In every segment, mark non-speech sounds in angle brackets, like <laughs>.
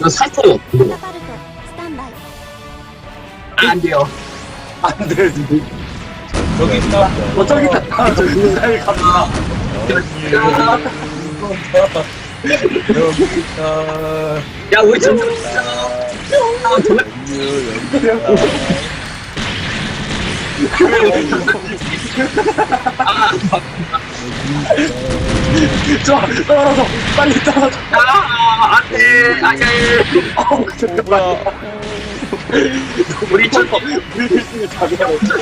너 살짝이カタパルトスタンバイ 안 돼요. 안 돼. 저기 있다. 어, 저기 있다. 아, 저기 있다. 간다. 야, 우리 좀. 아, 정말. <laughs> 좋아 떨어져. 빨리 떨어져. 아, 안 돼, 안 돼. 아우 잠깐만 우리 첫 물들쓰면 답이 없어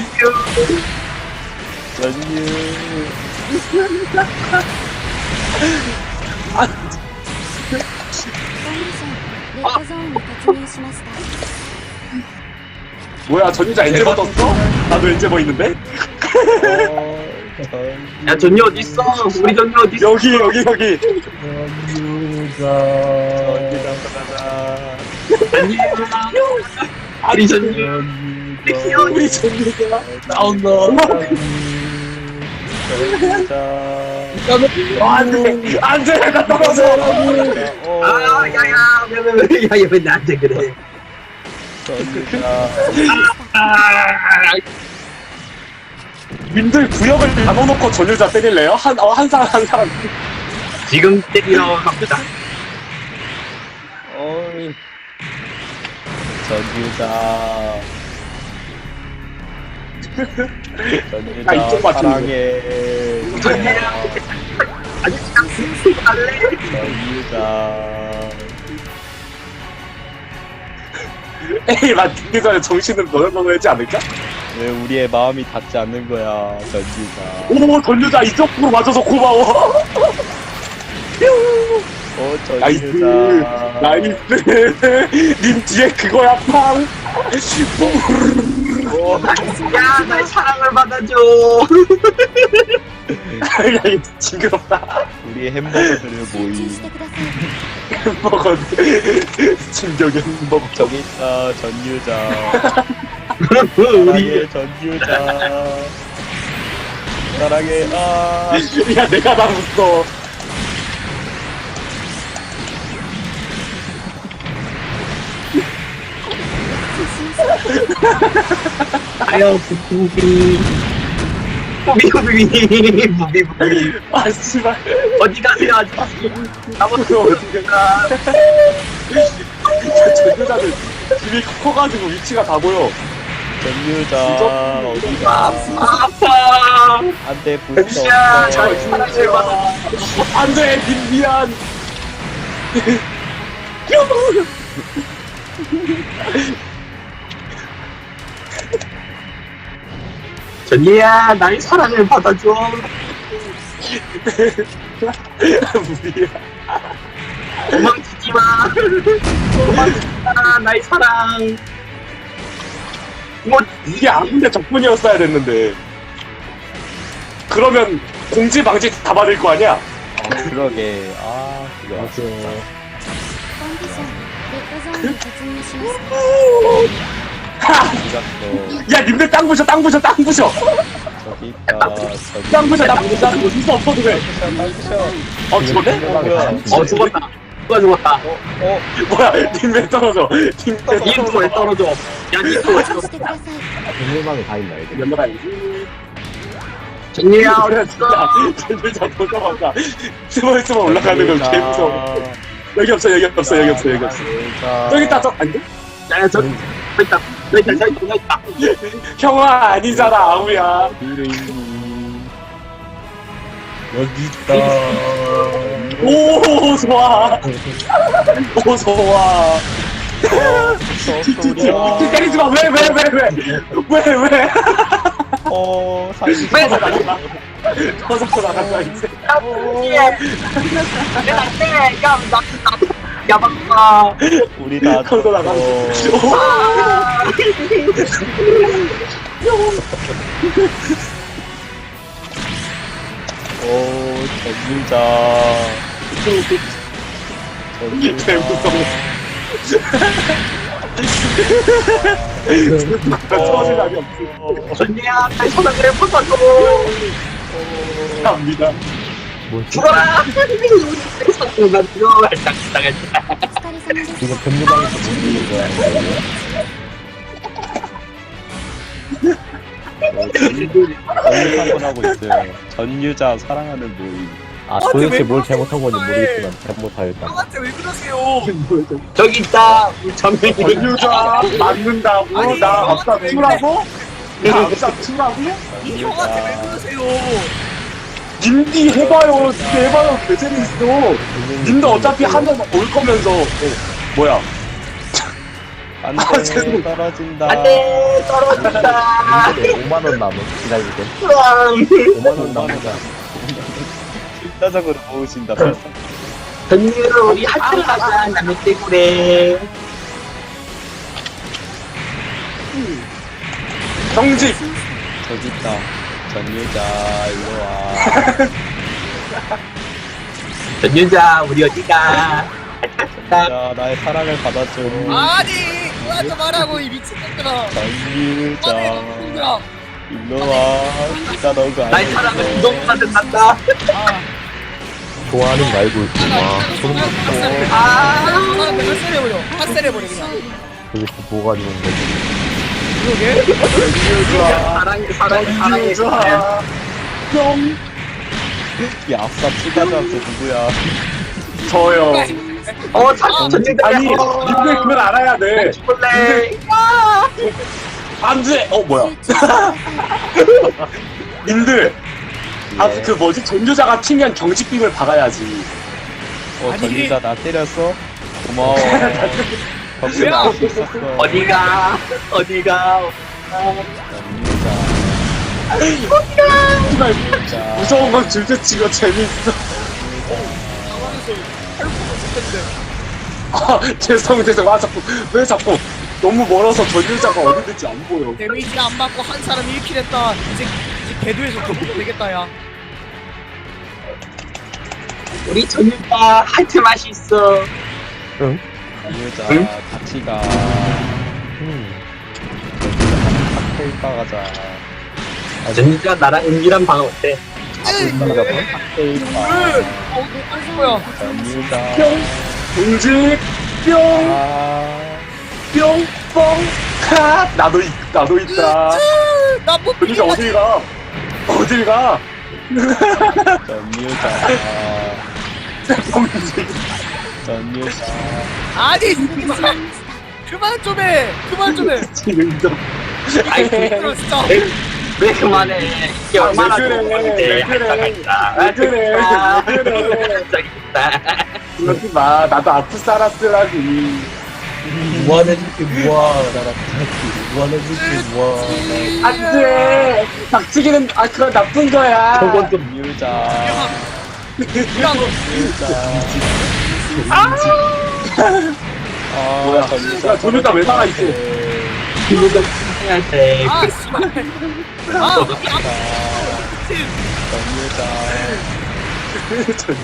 전유 아 뭐야 전유자 엔젤 버었어? 나도 엔젤 버있는데? 어... 야, 전이 어딨어? 우리 전이 어딨어? 여기, 여기, 여기. 우리 전이. 우리 전유자. 나온다. 안 돼. 안 돼. 나 떨어져. 아, 야, 야, 왜, 왜, 왜, 야, 야, 왜 나한테 그래? 아, 님들 구역을 나눠놓고 전유자 때릴래요? 한, 어, 한 사람, 한 사람. 지금 때리러 갑니다. 어이. 전유자. <laughs> 전유자 아, 이쪽 맞추는 사랑해. 전유자. 아니, 그냥 갈래? 전유자. 에이, 맞기 전에 정신을 너덜너덜하지 않을까? 왜 우리의 마음이 닿지 않는 거야, 전유자. 오, 전유자 이쪽으로 맞아서 고마워. 어, 나이스. 전유자. 나이스. 님 뒤에 그거야, 팡. 야, 날 사랑을 받아줘. 야, 이 징그럽다. 우리의 햄버거들을 集中 모이. してください 햄버거. 진격의 햄버거. 저기 있다, 전유자. <laughs> 우리 사랑해, 전유자. 사랑해, 아. 야, 내가 다 웃어. 아유, 부비. 부비, 부비, 부비, 부비. 아, 씨발. 어디 가세요, 아직? 나머지 그거 어디 가. 전유자들 집이 커가지고 위치가 다 보여. 전유자, 진짜? 어디가. 아파. 안 돼, 부스 야, 없어. 잘 사랑을 받아. 안 돼, 님 미안. 전이야, 나의 사랑을 받아줘. 무리야. <laughs> 도망치지 마. 도망치지 마, 나의 사랑. 뭐, 이게 아군대 적분이었어야 됐는데. 그러면 공지 방지 다 받을 거 아니야? 아, 그러게. 아, 그거. コンディションレッドゾーンに突入しました 아깝어. 야, 님들 땅 부셔, 땅 부셔, 땅 부셔. 저기 있다. 저기 땅 부셔, 땅 부셔. 이거 없어도 돼. 어, 죽었네? 뭐야? 어, 죽었다. 누가 죽었다. 어, <laughs> 뭐야, 님 왜 떨어져? 님왜 니도 왜 떨어져? 야, 니도 왜 集中 떨어져? してください 연락 아니지? 전이야, 야, 우리가 어렸어. 진짜, 진짜 도전한다. 스멀 스멀 올라가는 걸 전유자. 개무서워. 여기 없어, 여기 없어, 여기 없어, 여기 없어. 전유자. 저기 있다, 저, 아닌데? 야, 저, 저 있다. 저 있다, 저 있다, 저 있다. 형아, 아니잖아, 아우야. 비르이니. 여기 있다. 오, 좋아. <laughs> 오, 좋아. 소리야. 때리지 마, 왜, 왜, 왜, 왜? 왜, 왜? 어, 왜 터져 나간다. 터져서 나간다, 이제. 예. 야, 야, 야, 나, 나, 야, 막아. 우리 다 터져 나간다. 오. 아. 오, 전유자. <laughs> 전유자 사랑하는 모임. 아 도대체 뭘 잘못한 건지 모르겠지만 잘못하였다 형한테 왜 그러세요? 저기 있다! 전명이. 전유자 맞는다고? 아니, 나 아까 왜 투라고? 나 아까 투라고? 이 형한테 왜. 그러세요? 님디 해봐요. 님디 해봐요. 개 재밌어. 님도 어차피 한번 올 거면서. 어, 뭐야? 아, 안돼 죄송- 떨어진다. 안 돼! 떨어진다! 5만 원 남은 기다리게 으앙! 5만 원 남자 필사적으로 모으신다. 전율 우리 하트를 가자 남의 때문에 정직. 저기 있다. 전유자 일로 와. <laughs> 전율자 우리 어디가 자 나의 사랑을 받아줘. 아니 그만 좀 하라고 이 미친놈들아. 전유자 일로 와. 진짜 너가 나의 사랑을 구동만 듣는다 좋아하는 거 알고 있구나 소름 돋고 아아 내가 쎄려버려. 핫쎄려버려 그냥. 도대체 뭐가 좋은 거지 그러게. 사랑 사랑 전유자. 뿅. 이 앞사 추가자한테 누구야? 저요. <laughs> 어 자- 전율자 아니, 님들 그걸 알아야 돼. 죽을래 안 돼! 어, 뭐야. 님들. <laughs> 아, 그 뭐지? 전유자가 튀면 경직빔을 박아야지. 어. 전유자 나 때렸어? 고마워. 거기 뭐야? 나올 수 있었어. 어디가 어디가 정말 전유자. 무서운 건 둘째치고 재밌어. 아, 죄송, 죄송. 아, 자꾸, 왜 자꾸, 너무 멀어서 전유자가 어디 있는지 안 보여. 데미지가 안 맞고 한 사람 1킬 했다. 이제 궤도에서 좀 되겠다 야. 우리 전율자 하트 맛이 있어 전유자 응? 같이 가. 음. 칵테일 바 가자. 전율자 나랑 은밀한 방 어때 칵테일 바. 어? 전유자. 동직, 뿅, 아. 뿅, 뻥, 하! 나도, 있, 나도 있다. 나뭐 전유자 어딜 가? 어딜 가? 전유자. 전유자. 아니 그만 그만 좀 해. 그만 좀 해. 지금도. 아이 그럼 진짜. 왜 그만해 이게 아, 얼마나 왜 그래, 좋은 건데 왜 그래, 한자가 있다 왜 그래, 아, 왜 그래. 있다 그러지 마. 나도 아프사라스라기. 무한해질지 무한 나라 무한해질지 무한 안 돼. 박치기는, 아, 그건 나쁜 거야. 저건 좀 전유자. 그냥 아, 뭐야. 야, 전유자 왜 살아있어? 기분도 해야 돼 아 씨발. 아 우리 앞 전유자.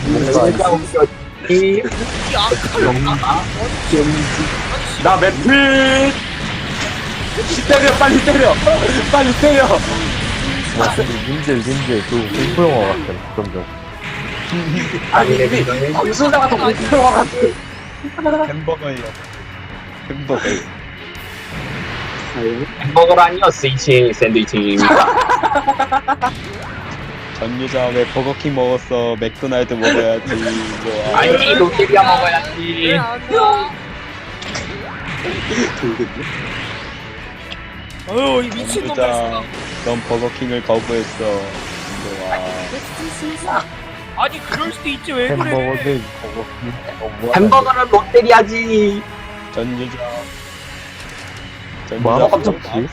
뭔가 전율자 우리 우리 앞. 나 매필! 때려, 빨리 때려! 빨리 때려! 와 님들 님들 그 공포 영화 같아 점점 아니 이미 광수자가 더 공포 영화 같아. 햄버거예요. 햄버거. 햄버거가 아니었어 스위치 샌드위치입니다 <laughs> 전유자 왜 버거킹 먹었어? 맥도날드 먹어야지. 뭐 아, 아니 롯데리아 먹어야지. 왜안 와? 돌겠네. 어휴 이 미친놈 전유자 됐어 넌 버거킹을 거부했어. 근데 아니 그럴 수도 있지. 왜 그래? 햄버거는 버거 뭐 햄버거는 롯데리아지. 와 전유자. 전유자 뭐 하나 깜짝이야?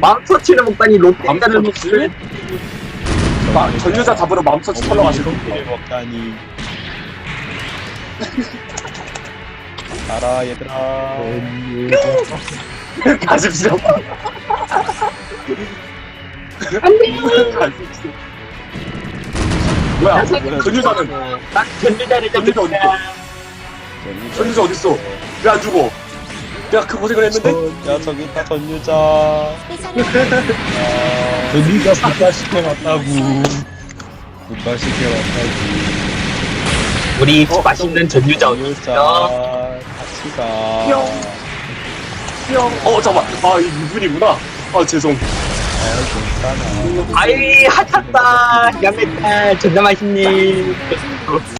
망터치를 먹다니 롯데리아를 먹지? 마, 전유자 잡으러 맘터치 털러 가시고. 를 먹다니. 가라 얘들아. 가십시오. 가십시오. 뭐야, 전유자는, 난 전율자를 좀 전율자 어딨어? 전유자 어딨어? 왜안 죽어? 내가 그 고생을 했는데? 야 저기 있다 전유자. ス 언니가 부가시켜 왔다고. 부가시켜 왔다고. 우리 맛있는 전유자 어디있어 전유자 같이 가. 뿅. 어 잠깐만 아 이분이구나 아 죄송 아 괜찮아. 아이 핫하다 야매딸 존나 맛있니